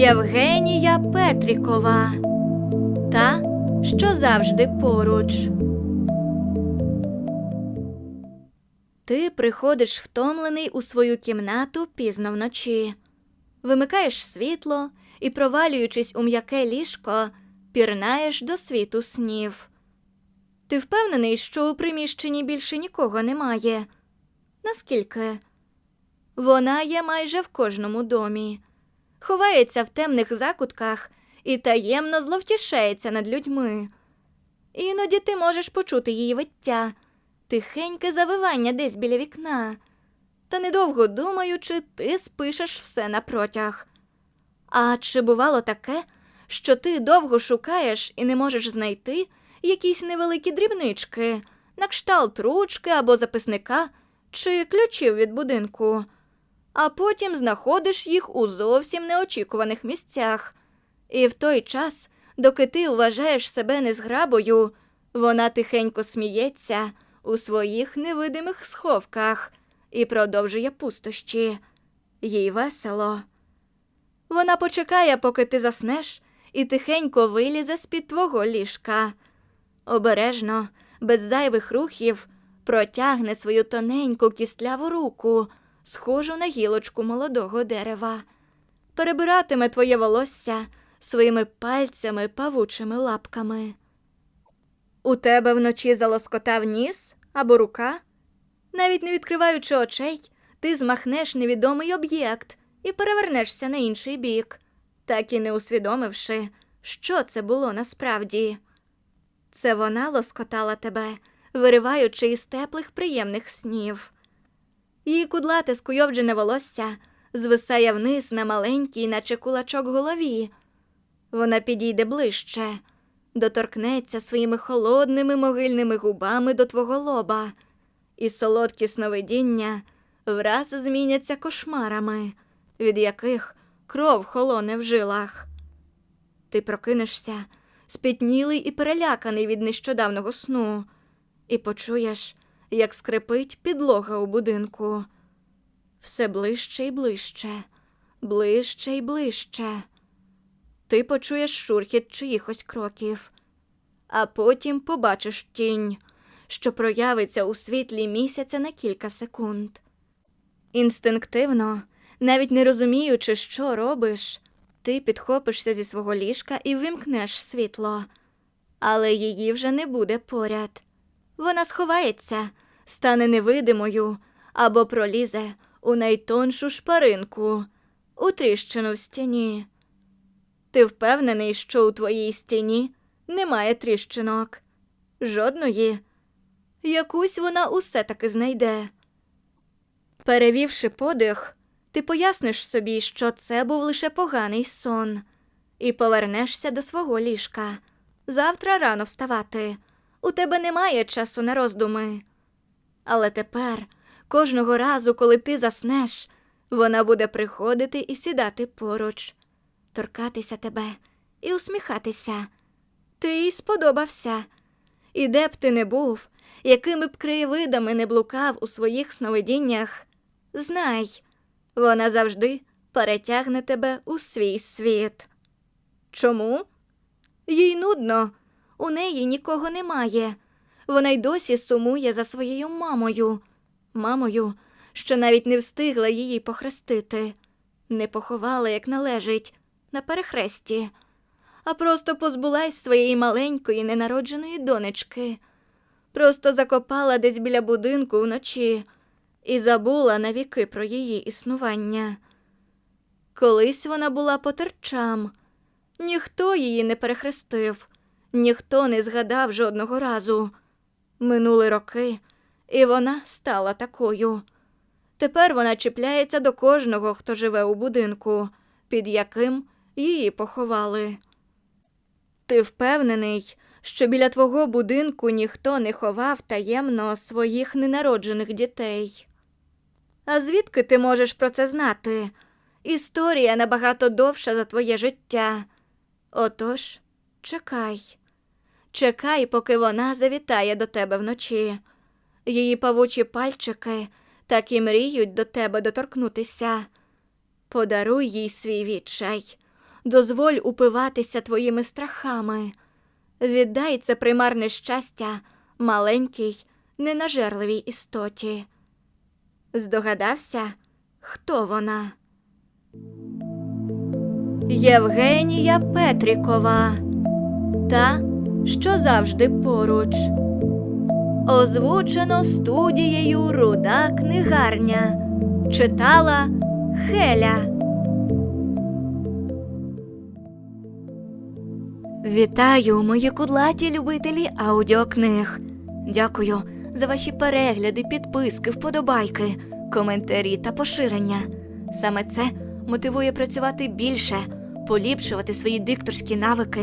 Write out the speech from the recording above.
Євгенія Петрікова. Та, що завжди поруч. Ти приходиш втомлений у свою кімнату пізно вночі. Вимикаєш світло і, провалюючись у м'яке ліжко, пірнаєш до світу снів. Ти впевнений, що у приміщенні більше нікого немає? Наскільки? Вона є майже в кожному домі, ховається в темних закутках і таємно зловтішається над людьми. Іноді ти можеш почути її виття, тихеньке завивання десь біля вікна. Та недовго думаючи, ти спишеш все на протяг. А чи бувало таке, що ти довго шукаєш і не можеш знайти якісь невеликі дрібнички, на кшталт ручки або записника чи ключів від будинку, а потім знаходиш їх у зовсім неочікуваних місцях. І в той час, доки ти вважаєш себе незграбою, вона тихенько сміється у своїх невидимих сховках і продовжує пустощі. Їй весело. Вона почекає, поки ти заснеш, і тихенько вилізе з-під твого ліжка. Обережно, без зайвих рухів, протягне свою тоненьку кістляву руку, схожу на гілочку молодого дерева, перебиратиме твоє волосся своїми пальцями павучими лапками. У тебе вночі залоскотав ніс або рука? Навіть не відкриваючи очей, ти змахнеш невідомий об'єкт і перевернешся на інший бік, так і не усвідомивши, що це було насправді. Це вона лоскотала тебе, вириваючи із теплих приємних снів. Її кудлате скуйовджене волосся звисає вниз на маленькій, наче кулачок голові. Вона підійде ближче, доторкнеться своїми холодними могильними губами до твого лоба, і солодкі сновидіння враз зміняться кошмарами, від яких кров холоне в жилах. Ти прокинешся, спітнілий і переляканий від нещодавнього сну, і почуєш, як скрипить підлога у будинку. Все ближче і ближче, ближче і ближче. Ти почуєш шурхіт чиїхось кроків, а потім побачиш тінь, що проявиться у світлі місяця на кілька секунд. Інстинктивно, навіть не розуміючи, що робиш, ти підхопишся зі свого ліжка і вимкнеш світло, але її вже не буде поряд. Вона сховається, стане невидимою або пролізе у найтоншу шпаринку, у тріщину в стіні. Ти впевнений, що у твоїй стіні немає тріщинок? Жодної. Якусь вона усе таки знайде. Перевівши подих, ти поясниш собі, що це був лише поганий сон, і повернешся до свого ліжка. Завтра рано вставати. У тебе немає часу на роздуми. Але тепер, кожного разу, коли ти заснеш, вона буде приходити і сідати поруч, торкатися тебе і усміхатися. Ти їй сподобався. І де б ти не був, якими б краєвидами не блукав у своїх сновидіннях, знай, вона завжди перетягне тебе у свій світ. Чому? Їй нудно, у неї нікого немає. Вона й досі сумує за своєю мамою, мамою, що навіть не встигла її похрестити, не поховала, як належить, на перехресті, а просто позбулась своєї маленької ненародженої донечки, просто закопала десь біля будинку вночі і забула навіки про її існування. Колись вона була потерчам, ніхто її не перехрестив, ніхто не згадав жодного разу. Минули роки, і вона стала такою. Тепер вона чіпляється до кожного, хто живе у будинку, під яким її поховали. Ти впевнений, що біля твого будинку ніхто не ховав таємно своїх ненароджених дітей. А звідки ти можеш про це знати? Історія набагато довша за твоє життя. Отож, чекай. Чекай, поки вона завітає до тебе вночі. Її павучі пальчики так і мріють до тебе доторкнутися. Подаруй їй свій відчай, дозволь упиватися твоїми страхами. Віддай це примарне щастя маленькій, ненажерливій істоті. Здогадався, хто вона? Євгенія Петрікова. Та, що завжди поруч. Озвучено студією Руда книгарня. Читала Хеля. Вітаю, мої кудлаті любителі аудіокниг. Дякую за ваші перегляди, підписки, вподобайки, коментарі та поширення. Саме це мотивує працювати більше, поліпшувати свої дикторські навики,